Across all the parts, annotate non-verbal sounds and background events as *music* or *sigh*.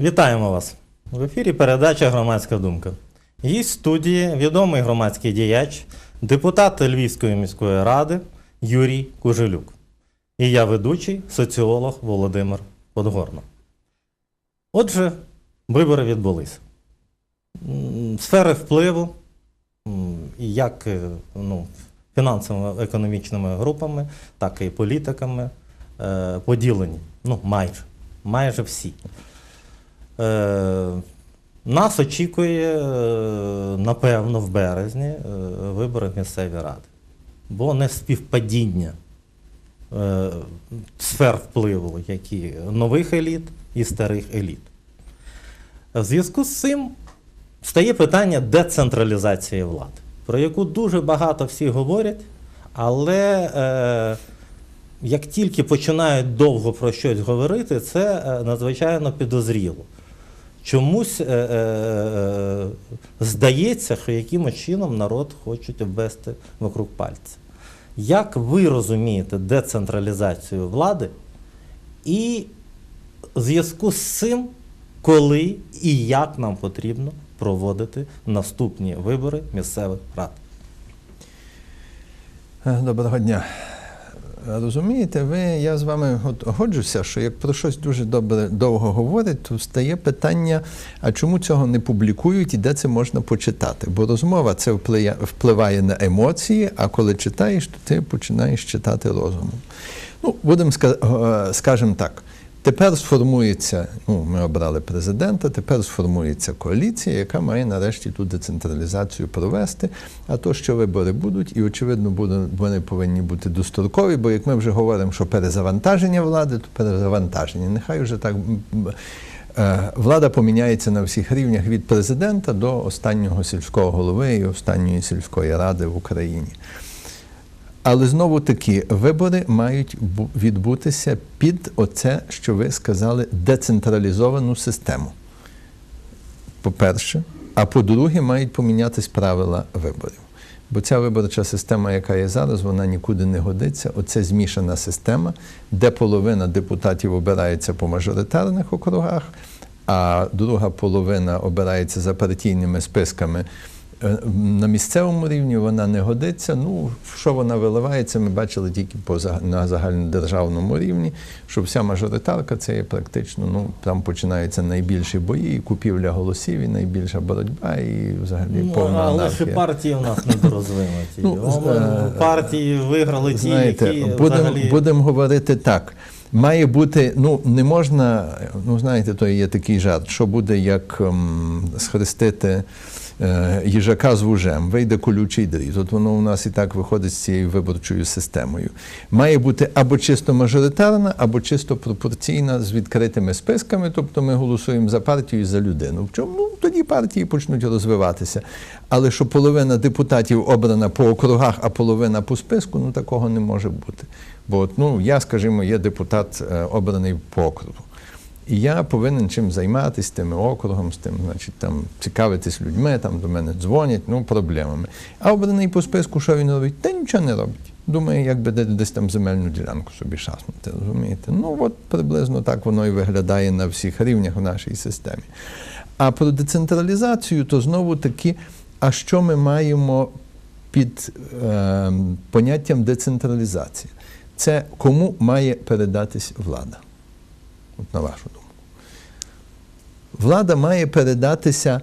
Вітаємо вас! В ефірі передача Громадська думка. Гість студії відомий громадський діяч, депутат Львівської міської ради Юрій Кужелюк. І я ведучий соціолог Володимир Подгорно. Отже, вибори відбулися. М, Сфери впливу, як е, ну, фінансово-економічними групами, так і політиками е, поділені. Ну, майже. Майже всі. Е, нас очікує, е, напевно, в березні е, вибори місцеві ради. Бо не співпадіння сфер впливу, які нових еліт і старих еліт. В зв'язку з цим стає питання децентралізації влади, про яку дуже багато всі говорять, але е, як тільки починають довго про щось говорити, це надзвичайно підозріло. Чомусь е, е, е, здається, що якимось чином народ хочуть обвести вокруг пальця. Як ви розумієте децентралізацію влади і в зв'язку з цим, коли і як нам потрібно проводити наступні вибори місцевих рад? Е, Доброго дня. Розумієте, ви, я з вами годжуся, що як про щось дуже добре довго говорить, то стає питання, а чому цього не публікують і де це можна почитати? Бо розмова це впливає, на емоції, а коли читаєш, то ти починаєш читати розумом. Ну, будемо скажемо так. Тепер сформується, ну, ми обрали президента, тепер сформується коаліція, яка має нарешті ту децентралізацію провести. А то, що вибори будуть, і очевидно, вони повинні бути дострокові, бо як ми вже говоримо, що перезавантаження влади, то перезавантаження. Нехай вже так. е, Влада поміняється на всіх рівнях від президента до останнього сільського голови і останньої сільської ради в Україні. Але знову таки вибори мають відбутися під оце, що ви сказали, децентралізовану систему. По-перше, а по-друге, мають помінятись правила виборів. Бо ця виборча система, яка є зараз, вона нікуди не годиться. Оце змішана система, де половина депутатів обирається по мажоритарних округах, а друга половина обирається за партійними списками на місцевому рівні вона не годиться. Ну, що вона виливається, ми бачили тільки по на загальнодержавному рівні, що вся мажоритарка це є практично, ну там починаються найбільші бої, і купівля голосів, і найбільша боротьба, і взагалі Ну, повна але анархія. партії у нас недорозвинуті. Ну, е, партії виграли ті, Знаєте, які будемо взагалі... будем говорити так. Має бути, ну не можна, ну знаєте, то є такий жарт, що буде як ем, схрестити е, їжака з вужем, вийде колючий дріт. От воно у нас і так виходить з цією виборчою системою. Має бути або чисто мажоритарна, або чисто пропорційна з відкритими списками, тобто ми голосуємо за партію і за людину. В чому ну, тоді партії почнуть розвиватися. Але що половина депутатів обрана по округах, а половина по списку, ну такого не може бути. Бо ну, я, скажімо, є депутат е, обраний по округу. І я повинен чим займатися тими округом, з тим, значить, там цікавитись людьми, там до мене дзвонять, ну, проблемами. А обраний по списку, що він робить? Та нічого не робить. Думає, як би десь там земельну ділянку собі шаснути, розумієте? Ну, от приблизно так воно і виглядає на всіх рівнях в нашій системі. А про децентралізацію, то знову таки, а що ми маємо під е, поняттям децентралізації? Це кому має передатись влада? От на вашу думку. Влада має передатися,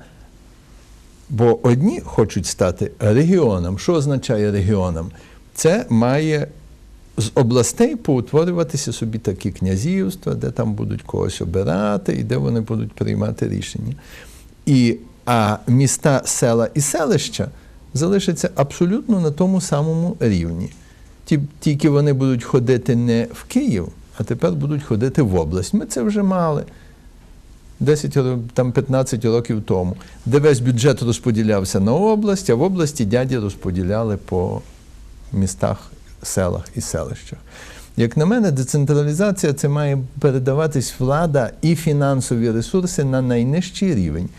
бо одні хочуть стати регіоном. Що означає регіоном? Це має з областей поутворюватися собі такі князівства, де там будуть когось обирати і де вони будуть приймати рішення. І, а міста, села і селища залишаться абсолютно на тому самому рівні. Тільки вони будуть ходити не в Київ, а тепер будуть ходити в область. Ми це вже мали. 10, там 15 років тому, де весь бюджет розподілявся на область, а в області дяді розподіляли по містах, селах і селищах. Як на мене, децентралізація це має передаватись влада і фінансові ресурси на найнижчий рівень.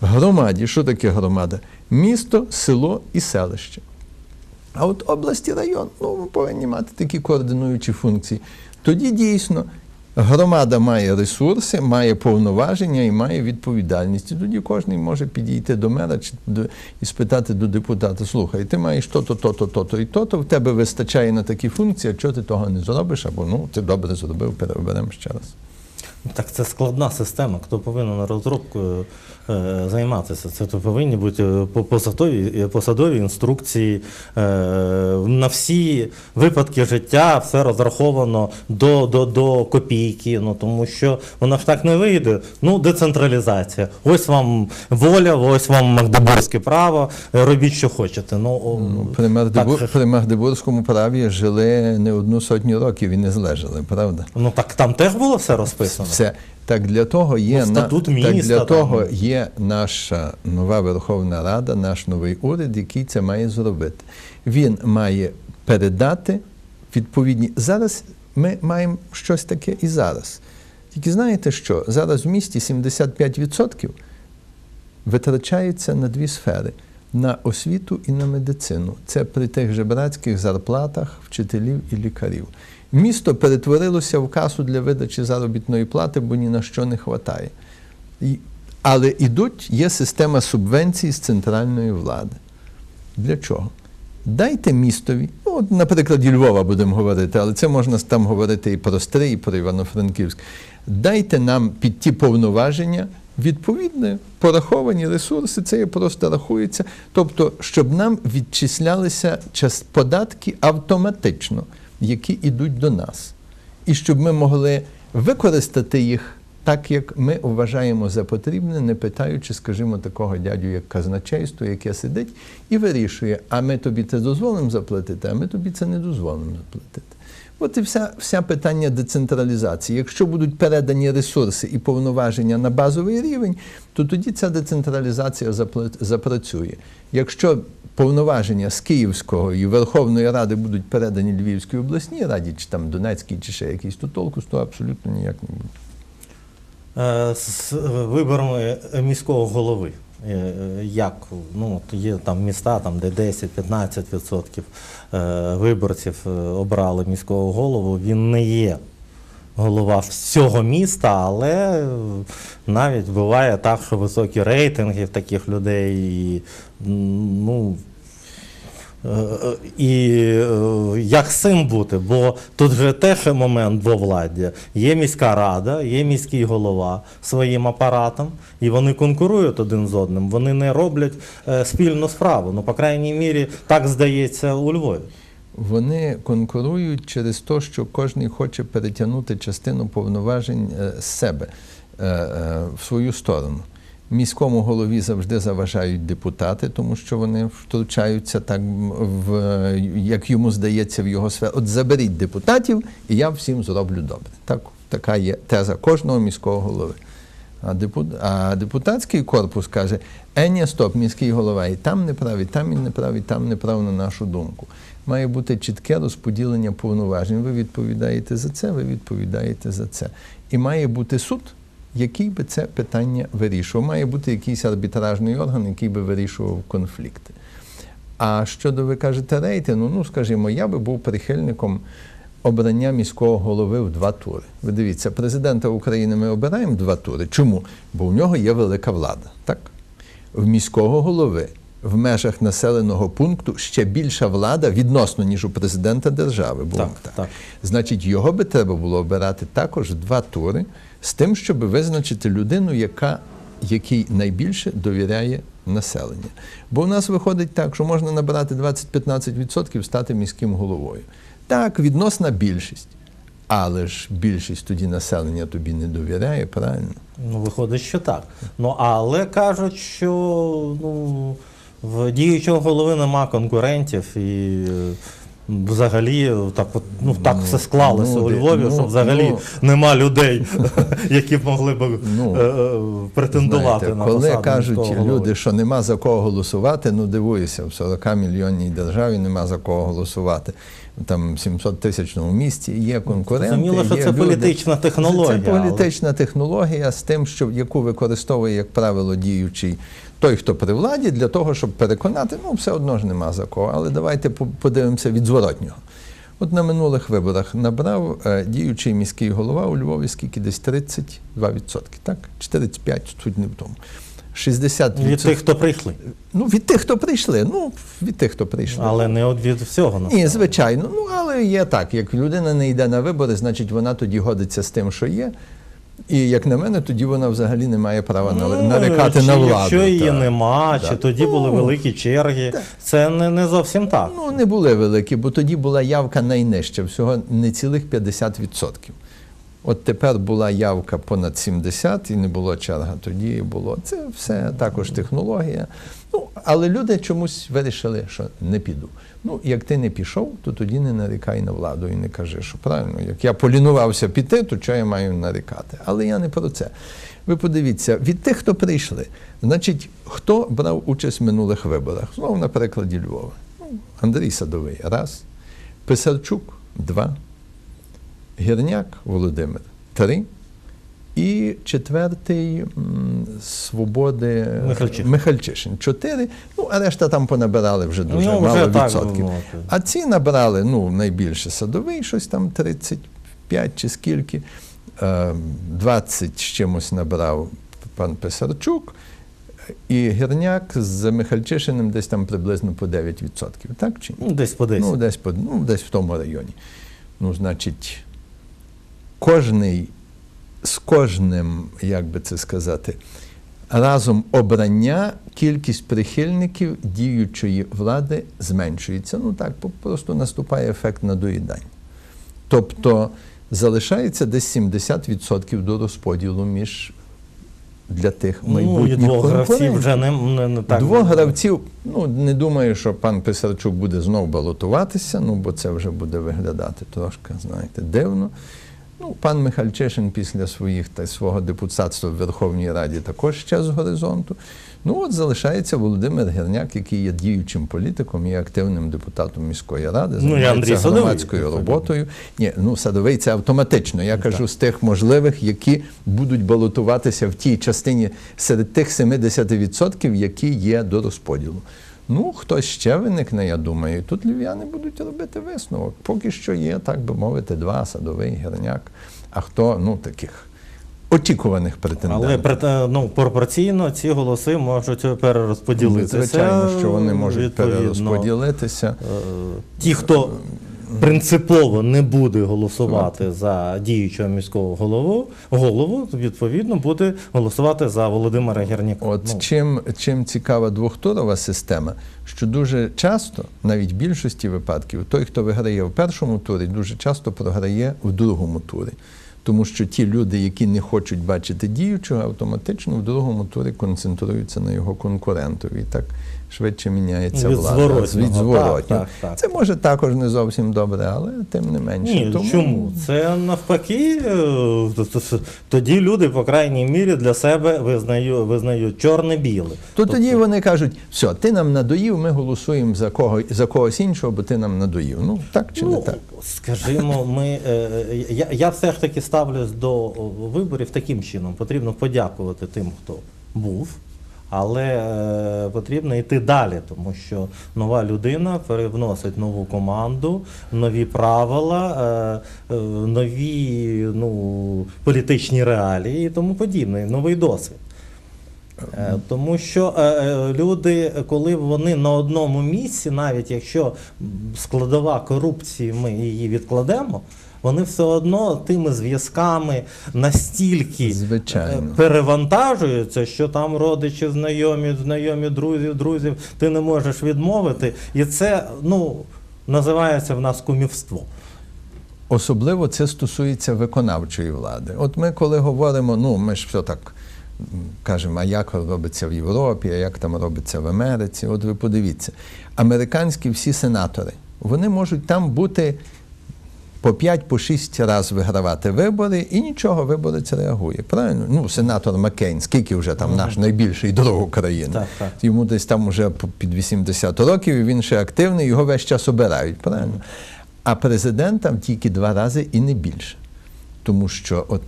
Громаді, що таке громада? Місто, село і селище. А от область і район ну, повинні мати такі координуючі функції. Тоді дійсно Громада має ресурси, має повноваження і має відповідальність. І тоді кожен може підійти до мера чи до, і спитати до депутата: слухай, ти маєш то-то, то-то, то-то і то-то, в тебе вистачає на такі функції, а чого ти того не зробиш, або ну ти добре зробив, переберемо ще раз. Так це складна система. Хто повинен розробкою е, займатися? Це то повинні бути е, посадові, посадові інструкції е, на всі випадки життя, все розраховано до, до, до копійки. Ну тому що воно ж так не вийде. Ну, децентралізація. Ось вам воля, ось вам магдебурзьке право. е, Робіть, що хочете. Ну, о, Ну, при, так Магдебур... ж. при Магдебурзькому праві жили не одну сотню років і не злежали, правда? ну так там теж було все розписано. Все. Так для того є Ну, статут так для того є наша нова Верховна Рада, наш новий уряд, який це має зробити. Він має передати відповідні. Зараз ми маємо щось таке і зараз. Тільки знаєте що? Зараз в місті 75% витрачається на дві сфери: на освіту і на медицину. Це при тих жебрацьких зарплатах вчителів і лікарів. Місто перетворилося в касу для видачі заробітної плати, бо ні на що не вистачає. Але ідуть, є система субвенцій з центральної влади. Для чого? Дайте містові, ну, от, наприклад, і Львова будемо говорити, але це можна там говорити і про Стрий, і про Івано-Франківськ. Дайте нам під ті повноваження відповідні пораховані ресурси, це просто рахується. Тобто, щоб нам відчислялися час податки автоматично, які йдуть до нас. І щоб ми могли використати їх так, як ми вважаємо за потрібне, не питаючи, скажімо, такого дядю, як казначейство, яке сидить і вирішує, а ми тобі це дозволимо заплатити, а ми тобі це не дозволимо заплатити. От і вся, вся питання децентралізації. Якщо будуть передані ресурси і повноваження на базовий рівень, то тоді ця децентралізація запрацює. Якщо повноваження з Київського і Верховної Ради будуть передані Львівській обласній раді, чи там Донецькій, чи ще якійсь, то толку того абсолютно ніяк не буде. Е, З виборами міського голови. Е, Як ну, є там міста, там, де 10-15% е, виборців е, обрали міського голову, він не є голова всього міста, але е, навіть буває так, що високі рейтинги таких людей. І, ну, Е, е, І е, як з цим бути? Бо тут же теж момент двовладдя. Є міська рада, є міський голова своїм апаратом, і вони конкурують один з одним. Вони не роблять е, спільну справу. Ну, по крайній мірі, так здається у Львові. Вони конкурують через те, що кожен хоче перетягнути частину повноважень е, з себе в свою сторону. Міському голові завжди заважають депутати, тому що вони втручаються так, в, як йому здається, в його сферу. От заберіть депутатів, і я всім зроблю добре. Так, така є теза кожного міського голови. А, депут... а депутатський корпус каже: е, стоп, міський голова, і там не прав, і там він не прав, і там не прав на нашу думку. Має бути чітке розподілення повноважень. Ви відповідаєте за це, ви відповідаєте за це. І має бути суд, який би це питання вирішував. Має бути якийсь арбітражний орган, який би вирішував конфлікти. А щодо ви кажете рейтингу, ну скажімо, я би був прихильником обрання міського голови в два тури. Ви дивіться, президента України ми обираємо два тури. Чому? Бо в нього є велика влада. Так? В міського голови в межах населеного пункту ще більша влада відносно, ніж у президента держави. Було Так, так. Значить, його би треба було обирати також в два тури з тим, щоб визначити людину, яка, якій найбільше довіряє населення. Бо у нас виходить так, що можна набирати 20-15%, стати міським головою. Так, відносна більшість. Але ж більшість тоді населення тобі не довіряє, правильно? Ну, виходить, що так. Ну, але кажуть, що ну, в діючого голови нема конкурентів і. Взагалі, так от, ну так все склалося ну, у Львові, ну, що взагалі ну. нема людей, *laughs* які б могли б Ну, е, е, претендувати Знаєте, на коли кажуть люди, що нема за кого голосувати, ну дивуюся, в 40 мільйонній державі нема за кого голосувати. Там 700 тисячному місті є конкуренти. Зрозуміло, що є це люди. політична технологія, Це але- політична технологія з тим, що яку використовує, як правило, діючий той, хто при владі, для того, щоб переконати, ну все одно ж нема за кого. Але давайте подивимося від зворотнього. От на минулих виборах набрав е, діючий міський голова у Львові скільки десь 32%, так? 45% суть не в тому. 60%. Від тих, хто прийшли. Ну, від тих, хто прийшли. Ну, від тих, хто прийшли. Але не от від всього. Ні, звичайно. Ну, але є так. Як людина не йде на вибори, значить вона тоді годиться з тим, що є. І як на мене, тоді вона взагалі не має права Ну, нарекати чи на владу. Якщо її так. нема, чи Так. тоді були Ну, великі черги, це не, не зовсім так. Ну, не були великі, бо тоді була явка найнижча, всього не цілих 50%. От тепер була явка понад 70 і не було черга. Тоді було. Це все також технологія. Ну, але люди чомусь вирішили, що не піду. Ну, як ти не пішов, то тоді не нарікай на владу і не кажи, що правильно, як я полінувався піти, то що я маю нарікати. Але я не про це. Ви подивіться, від тих, хто прийшли, значить, хто брав участь в минулих виборах? Знову на прикладі Львова. Ну, Андрій Садовий раз, Писарчук два, Гірняк Володимир три. І четвертий Свободи Михальчихин. Михальчишин. Чотири. Ну, а решта там понабирали вже дуже Ну, мало так, відсотків. би мовити. А ці набрали ну, найбільше садовий, щось там 35 чи скільки. Е, 20 з чимось набрав пан Писарчук. І Гірняк з Михальчишиним десь там приблизно по 9%. Так чи ні? Ну, Десь по 10. Ну, десь, по, ну, десь в тому районі. Ну, значить, кожний з кожним, як би це сказати, разом обрання кількість прихильників діючої влади зменшується. Ну так, просто наступає ефект надоїдань. Тобто залишається десь 70% до розподілу між для тих ну, і двох гравців вже не, не, не так. Двох гравців, ну не думаю, що пан Писарчук буде знов балотуватися, ну бо це вже буде виглядати трошки, знаєте, дивно. Ну, пан Михальчишин після своїх та свого депутатства в Верховній Раді також ще з горизонту. Ну от залишається Володимир Герняк, який є діючим політиком і активним депутатом міської ради, Ну, займається Садовий, громадською роботою. Ні, ну садовий це автоматично. Я кажу з тих можливих, які будуть балотуватися в тій частині серед тих 70%, які є до розподілу. Ну, хтось ще виникне, я думаю. І тут львів'яни будуть робити висновок. Поки що є, так би мовити, два садовий гірняк. А хто ну таких очікуваних претендентів? Але прет- ну, пропорційно ці голоси можуть перерозподілитися. Звичайно, що вони можуть відповідно. перерозподілитися. Е, Ті, хто принципово не буде голосувати за діючого міського голову, голову, відповідно, буде голосувати за Володимира Герняка. От Ну, чим, чим цікава двохтурова система, що дуже часто, навіть в більшості випадків, той, хто виграє в першому турі, дуже часто програє в другому турі. Тому що ті люди, які не хочуть бачити діючого, автоматично в другому турі концентруються на його конкурентові. Так швидше міняється Від влада. зворотнього, Від зворотнього. так, так, так. Це може також не зовсім добре, але тим не менше. Ні, Тому- чому? Це навпаки, е, тоді люди, по крайній мірі, для себе визнають, визнають чорне-біле. То тоді вони кажуть, все, ти нам надоїв, ми голосуємо за кого за когось іншого, бо ти нам надоїв. Ну так чи не Ну, так? скажімо, ми, е, я, я все ж таки ставлюсь до виборів таким чином. Потрібно подякувати тим, хто був, але е, потрібно йти далі, тому що нова людина перевносить нову команду, нові правила, е, е, нові ну, політичні реалії і тому подібне, новий досвід. Е, Тому що е, е, люди, коли вони на одному місці, навіть якщо складова корупції, ми її відкладемо, вони все одно тими зв'язками настільки Звичайно. е, перевантажуються, що там родичі, знайомі, знайомі, друзів, друзів, ти не можеш відмовити. І це ну, називається в нас кумівство. Особливо це стосується виконавчої влади. От ми, коли говоримо, ну ми ж все так кажемо, а як робиться в Європі, а як там робиться в Америці. От ви подивіться, американські всі сенатори, вони можуть там бути по 5 по 6 разів вигравати вибори, і нічого виборець реагує. Правильно? Ну, сенатор Маккейн, скільки вже там наш найбільший друг України. Так, так. Йому десь там вже під 80 років, і він ще активний, його весь час обирають, правильно? А президентам тільки два рази і не більше. Тому що от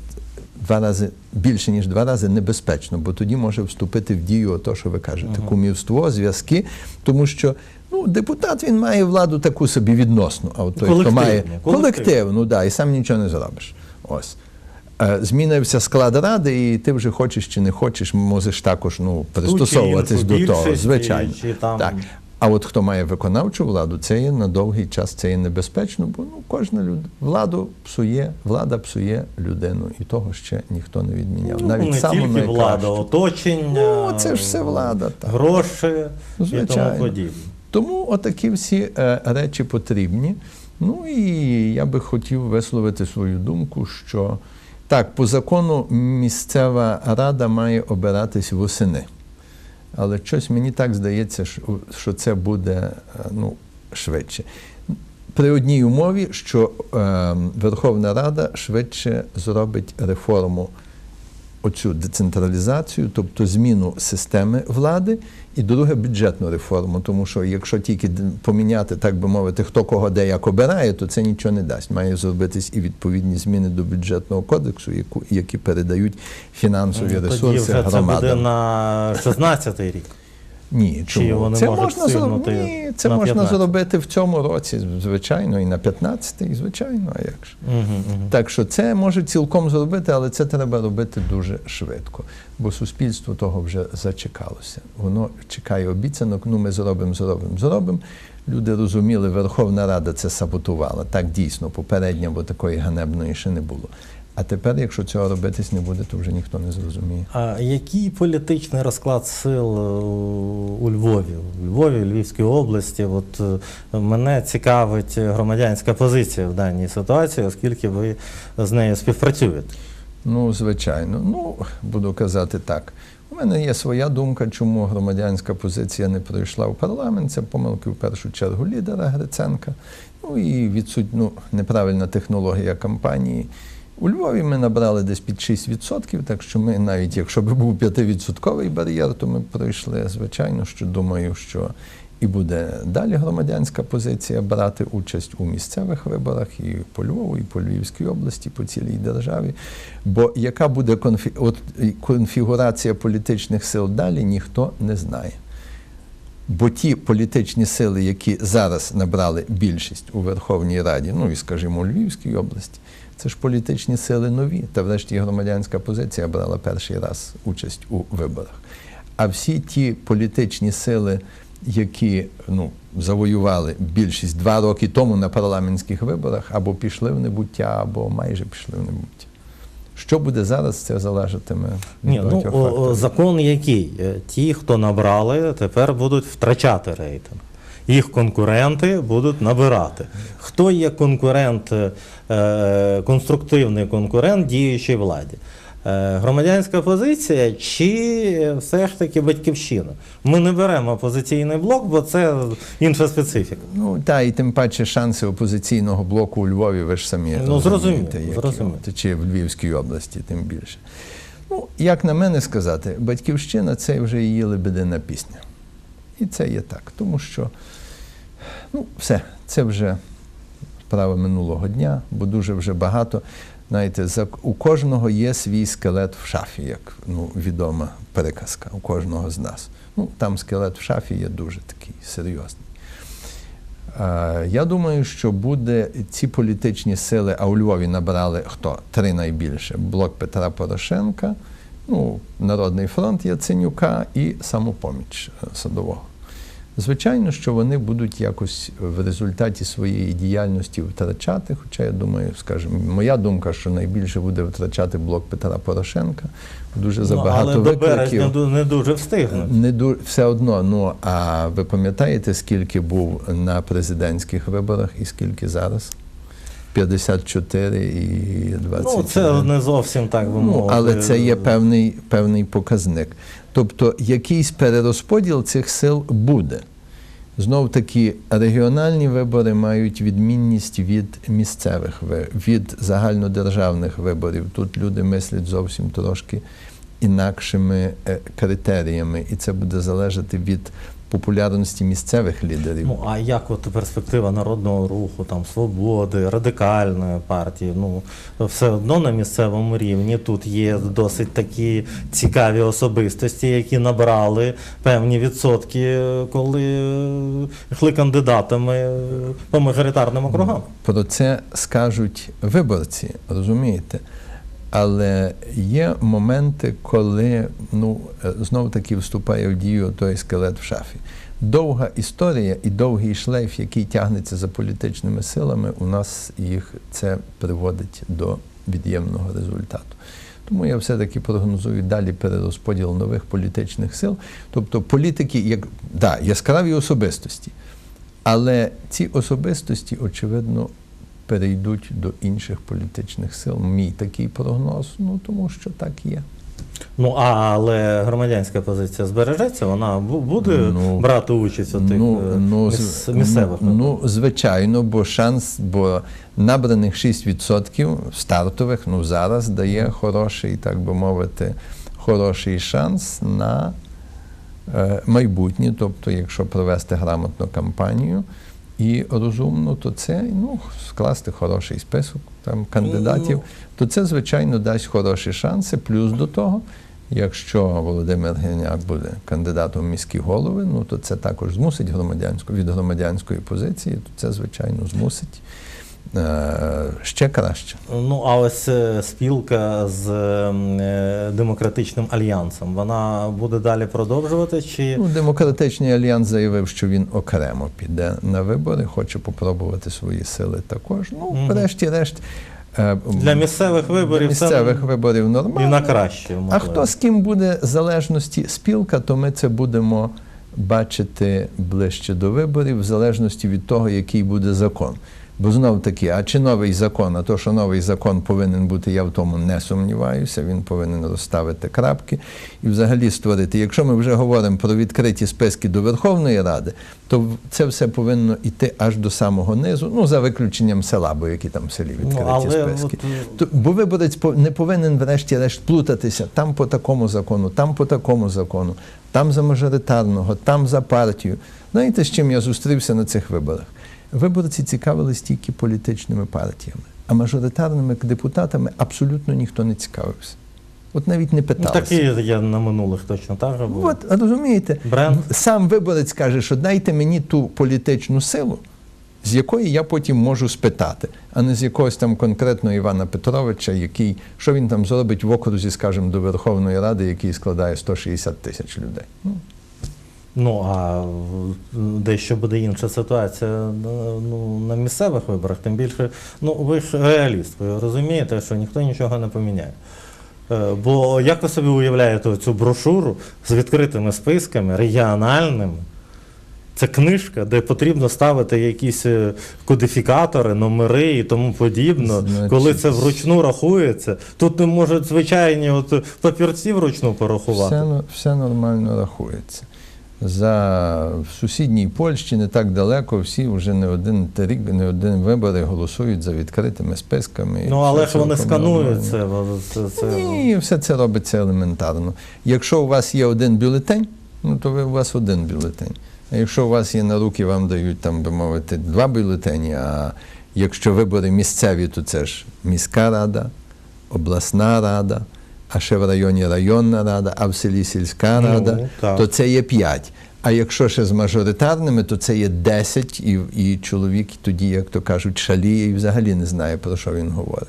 два рази більше, ніж два рази небезпечно, бо тоді може вступити в дію то, що ви кажете, кумівство, зв'язки, тому що. Ну, депутат він має владу таку собі відносну, а от той, хто має колективну. да, і сам нічого не зробиш. Ось. Е, Змінився склад ради, і ти вже хочеш чи не хочеш, можеш також ну, пристосовуватись до того. Звичайно. чи там- Так. А от хто має виконавчу владу, це є на довгий час це є небезпечно, бо ну, кожна люд... владу псує, влада псує людину, і того ще ніхто не відміняв. Ну, Навіть не саму тільки найкращу. влада, оточення, Ну, це ж все влада, так. гроші і тому подібне. Тому отакі всі е, речі потрібні. Ну і я би хотів висловити свою думку, що так, по закону місцева рада має обиратись восени. Але щось мені так здається, що- це буде е, ну, швидше. При одній умові, що е, Верховна Рада швидше зробить реформу оцю децентралізацію, тобто зміну системи влади, і друге бюджетну реформу. Тому що якщо тільки поміняти, так би мовити, хто кого де як обирає, то це нічого не дасть. Має зробитись і відповідні зміни до бюджетного кодексу, які передають фінансові Тоді ресурси громадам. це буде на 16-й рік. Ні, Чи чому? вони це можна зро- встигнути Ні, це можна 15? зробити в цьому році, звичайно, і на 15-й, звичайно, а як ж. Угу, угу. Так що це може цілком зробити, але це треба робити дуже швидко, бо суспільство того вже зачекалося. Воно чекає обіцянок. Ну ми зробимо, зробимо, зробимо. Люди розуміли, Верховна Рада це саботувала. Так дійсно, попередньо, бо такої ганебної ще не було. А тепер, якщо цього робитись не буде, то вже ніхто не зрозуміє. А який політичний розклад сил е, у Львові? У Львові, Львівській області? От е, мене цікавить громадянська позиція в даній ситуації, оскільки ви з нею співпрацюєте. Ну, звичайно. Ну, буду казати так. У мене є своя думка, чому громадянська позиція не пройшла в парламент. Це помилки в першу чергу лідера Гриценка. Ну і відсуть, ну, неправильна технологія кампанії. У Львові ми набрали десь під 6%, так що ми, навіть якщо б був 5% бар'єр, то ми пройшли. Звичайно, що думаю, що і буде далі громадянська позиція брати участь у місцевих виборах і по Львову, і по Львівській області, і по цілій державі. Бо яка буде конфі... От, конфігурація політичних сил далі, ніхто не знає. Бо ті політичні сили, які зараз набрали більшість у Верховній Раді, ну і, скажімо, у Львівській області, це ж політичні сили нові. Та врешті громадянська позиція брала перший раз участь у виборах. А всі ті політичні сили, які ну, завоювали більшість два роки тому на парламентських виборах, або пішли в небуття, або майже пішли в небуття. Що буде зараз, це залежатиме від Ні, ну факторів. закон який? Е, Ті, хто набрали, тепер будуть втрачати рейтинг. Їх конкуренти будуть набирати. Хто є конкурент, е, конструктивний конкурент діючій владі? Е, Громадянська позиція чи все ж таки батьківщина? Ми не беремо опозиційний блок, бо це інша специфіка. Ну, та, і тим паче шанси опозиційного блоку у Львові, ви ж самі Ну, зрозуміло, розумієте, зрозуміло. чи в Львівській області, тим більше. Ну, як на мене сказати, батьківщина це вже її лебедина пісня. І це є так. Тому що, ну, все, це вже справа минулого дня, бо дуже вже багато. Знаєте, за, у кожного є свій скелет в шафі, як ну, відома переказка, у кожного з нас. Ну, там скелет в шафі є дуже такий серйозний. Е, Я думаю, що буде ці політичні сили, а у Львові набрали хто? Три найбільше: блок Петра Порошенка, ну, Народний фронт Яценюка і самопоміч Садового. Звичайно, що вони будуть якось в результаті своєї діяльності втрачати. Хоча я думаю, скажімо, моя думка, що найбільше буде втрачати блок Петра Порошенка. Дуже Ну, забагато але до викликів. березня не дуже встигнуть. Не ду... все одно. Ну а ви пам'ятаєте, скільки був на президентських виборах і скільки зараз? 54 і 21. Ну, це не зовсім так би Ну, але це є певний, певний показник. Тобто якийсь перерозподіл цих сил буде. Знов таки, регіональні вибори мають відмінність від місцевих від загальнодержавних виборів. Тут люди мислять зовсім трошки інакшими е, критеріями, і це буде залежати від популярності місцевих лідерів. Ну а як от перспектива народного руху, там свободи, радикальної партії? Ну все одно на місцевому рівні тут є досить такі цікаві особистості, які набрали певні відсотки, коли йшли кандидатами по мажоритарним округам. Про це скажуть виборці, розумієте? Але є моменти, коли ну, знов таки вступає в дію той скелет в шафі. Довга історія і довгий шлейф, який тягнеться за політичними силами, у нас їх це приводить до від'ємного результату. Тому я все-таки прогнозую далі перерозподіл нових політичних сил. Тобто політики, як да, яскраві особистості, але ці особистості, очевидно, перейдуть до інших політичних сил. Мій такий прогноз, ну тому що так є. Ну але громадянська позиція збережеться, вона буде Ну, брати участь у тих Ну, е, ну, міс- місцевих. ну, ну, звичайно, бо шанс, бо набраних 6% стартових ну, зараз дає хороший, так би мовити, хороший шанс на е, майбутнє. Тобто, якщо провести грамотну кампанію і розумно, то це ну, скласти хороший список там, кандидатів, Ну. то це, звичайно, дасть хороші шанси. Плюс до того, якщо Володимир Геняк буде кандидатом в міські голови, ну то це також змусить громадянську від громадянської позиції, то це, звичайно, змусить ще краще. Ну, а ось е, спілка з е, демократичним альянсом, вона буде далі продовжувати чи Ну, Демократичний альянс заявив, що він окремо піде на вибори, хоче попробувати свої сили також. Ну, Мгм. врешті-решт. е, для місцевих виборів для місцевих виборів це і на краще? А хто з ким буде залежності спілка, то ми це будемо бачити ближче до виборів, в залежності від того, який буде закон. Бо знов таки, а чи новий закон? А то, що новий закон повинен бути, я в тому не сумніваюся. Він повинен розставити крапки і взагалі створити. Якщо ми вже говоримо про відкриті списки до Верховної Ради, то це все повинно йти аж до самого низу, ну за виключенням села, бо які там в селі відкриті Ну, але списки. от, То- Бо виборець не повинен, врешті-решт, плутатися там по такому закону, там по такому закону, там за мажоритарного, там за партію. Знаєте, з чим я зустрівся на цих виборах? Виборці цікавились тільки політичними партіями, а мажоритарними депутатами абсолютно ніхто не цікавився. От навіть не ну, питався. такі я на минулих точно так був. От, розумієте, Бренд. сам виборець каже, що дайте мені ту політичну силу, з якої я потім можу спитати, а не з якогось там конкретного Івана Петровича, який, що він там зробить в окрузі, скажімо, до Верховної Ради, який складає 160 тисяч людей. Ну, а дещо буде інша ситуація е, ну, на місцевих виборах, тим більше, ну ви ж реаліст, ви розумієте, що ніхто нічого не поміняє. Е, Бо як ви собі уявляєте цю брошуру з відкритими списками, регіональними? Це книжка, де потрібно ставити якісь е, кодифікатори, номери і тому подібно. Значить, Коли це вручну рахується, тут не можуть звичайні от папірці вручну порахувати. все, все нормально рахується. За в сусідній Польщі не так далеко всі вже не один рік, не один вибори голосують за відкритими списками. Ну, але ж вони сканують це, це Ні, все це робиться елементарно. Якщо у вас є один бюлетень, ну то ви у вас один бюлетень. А якщо у вас є на руки, вам дають там, би мовити, два бюлетені, а якщо вибори місцеві, то це ж міська рада, обласна рада, а ще в районі районна рада, а в селі сільська Ну, рада, так. то це є п'ять. А якщо ще з мажоритарними, то це є 10, і, і чоловік тоді, як то кажуть, шаліє і взагалі не знає, про що він говорить.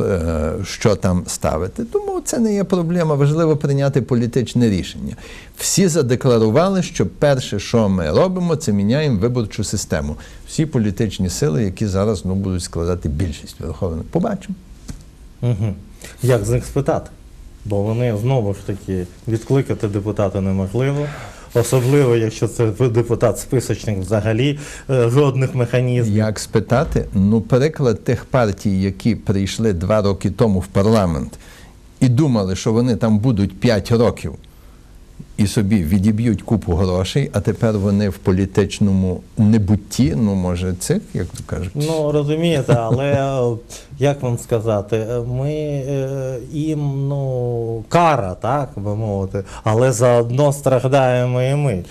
Е, Що там ставити. Тому це не є проблема. Важливо прийняти політичне рішення. Всі задекларували, що перше, що ми робимо, це міняємо виборчу систему. Всі політичні сили, які зараз ну, будуть складати більшість Верховної. Побачимо. Угу. Як з них спитати? Бо вони знову ж таки відкликати депутата неможливо. Особливо, якщо це депутат списочник взагалі е, жодних механізмів. Як спитати? Ну, переклад тих партій, які прийшли два роки тому в парламент і думали, що вони там будуть п'ять років, і собі відіб'ють купу грошей, а тепер вони в політичному небутті, ну може цих, як то кажуть. Ну, розумієте, але е, як вам сказати, е, ми е, їм ну, кара, так би мовити, але заодно страждаємо і ми.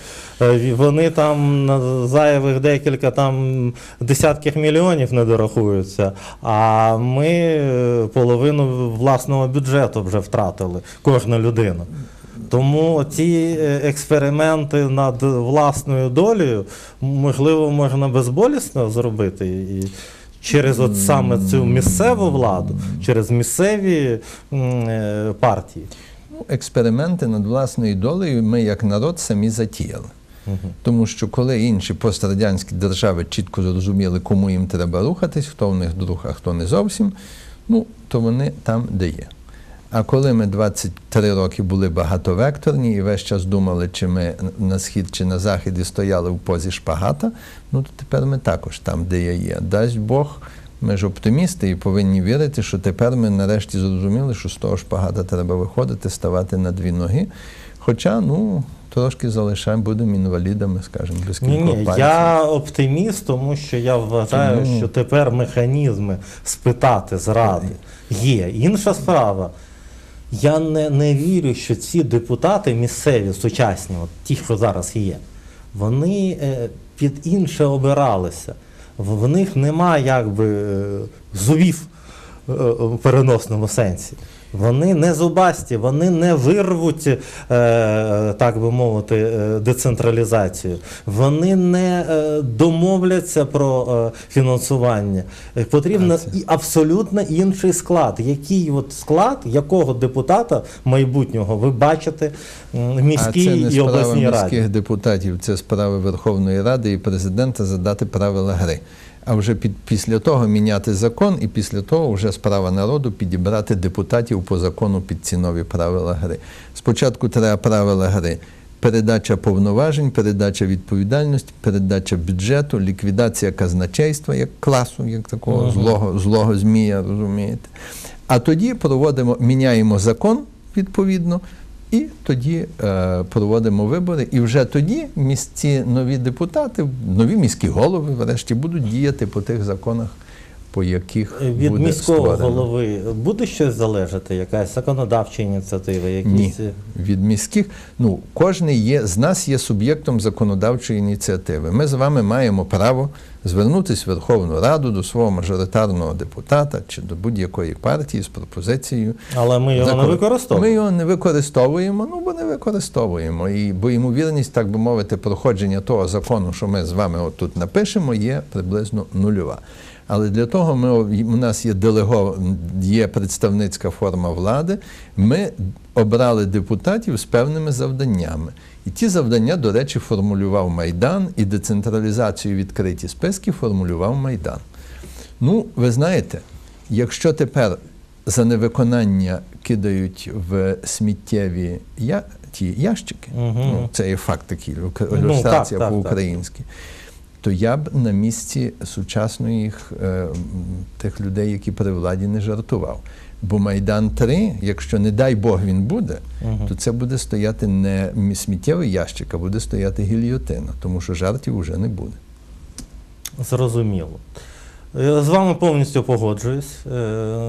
Вони там на зайвих декілька там десятків мільйонів не дорахуються, а ми половину власного бюджету вже втратили, кожна людина. Тому ці е, експерименти над власною долею, можливо, можна безболісно зробити і через от саме цю місцеву владу, через місцеві е, партії. Ну, експерименти над власною долею ми як народ самі затіяли. Тому що коли інші пострадянські держави чітко зрозуміли, кому їм треба рухатись, хто в них друг, а хто не зовсім, ну, то вони там, де є. А коли ми 23 роки були багатовекторні і весь час думали, чи ми на схід чи на захід і стояли в позі шпагата, ну то тепер ми також там, де я є. Дасть Бог, ми ж оптимісти і повинні вірити, що тепер ми нарешті зрозуміли, що з того шпагата треба виходити, ставати на дві ноги. Хоча, ну, трошки залишаємо, будемо інвалідами, скажімо, без Ні, кількох ні, я оптиміст, тому що я вважаю, що тепер механізми спитати зради є. Інша справа. Я не, не вірю, що ці депутати місцеві, сучасні, от ті, що зараз є, вони е, під інше обиралися. В, в них нема якби е, зубів е, в переносному сенсі. Вони не зубасті, вони не вирвуть, е, так би мовити, е, децентралізацію. Вони не е, домовляться про е, фінансування. І абсолютно інший склад. Який от склад, якого депутата майбутнього ви бачите в міській а це не і справа обласній міських раді? депутатів, це справа Верховної Ради і президента задати правила гри. А вже під, після того міняти закон, і після того вже справа народу підібрати депутатів по закону під ці нові правила гри. Спочатку треба правила гри. Передача повноважень, передача відповідальності, передача бюджету, ліквідація казначейства як класу, як такого Мгм. злого, злого змія, розумієте. А тоді проводимо, міняємо закон відповідно, і тоді е, проводимо вибори. І вже тоді місці нові депутати, нові міські голови, врешті, будуть діяти по тих законах, по яких Від буде міського створено. голови буде щось залежати, якась законодавча ініціатива, якісь Ні. Від міських, ну, кожен є, з нас є суб'єктом законодавчої ініціативи. Ми з вами маємо право звернутися в Верховну Раду до свого мажоритарного депутата чи до будь-якої партії з пропозицією. але ми його не використовуємо. Ми його не використовуємо, ну бо не використовуємо. І, бо ймовірність, так би мовити, проходження того закону, що ми з вами от тут напишемо, є приблизно нульова. Але для того ми, у нас є делего, є представницька форма влади. Ми обрали депутатів з певними завданнями. І ті завдання, до речі, формулював Майдан, і децентралізацію відкриті списки формулював Майдан. Ну, ви знаєте, якщо тепер за невиконання кидають в сміттєві я, ті ящики, Мгм. ну, це є факт такий, Ну, ілюстрація так, так, по-українськи, то я б на місці сучасних е, тих людей, які при владі, не жартував. Бо Майдан 3, якщо не дай Бог він буде, Мгм. то це буде стояти не сміттєвий ящик, а буде стояти гільйотина, тому що жартів уже не буде. Зрозуміло. Е, З вами повністю погоджуюсь. Е,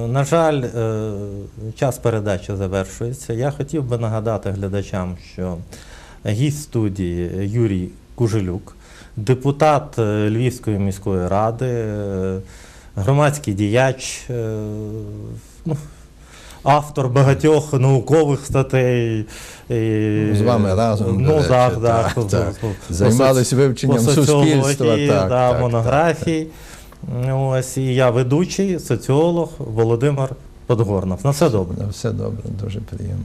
На жаль, е, час передачі завершується. Я хотів би нагадати глядачам, що гість студії Юрій Кужелюк, депутат е, Львівської міської ради, е, громадський діяч, е, ну, автор багатьох наукових статей. і- З вами разом, до Ну, речі, так, так, так. так. по- вивченням суспільства. Так, да, так, монографій. Ось, і я ведучий, соціолог Володимир Подгорнов. На все добре. На все добре, дуже приємно.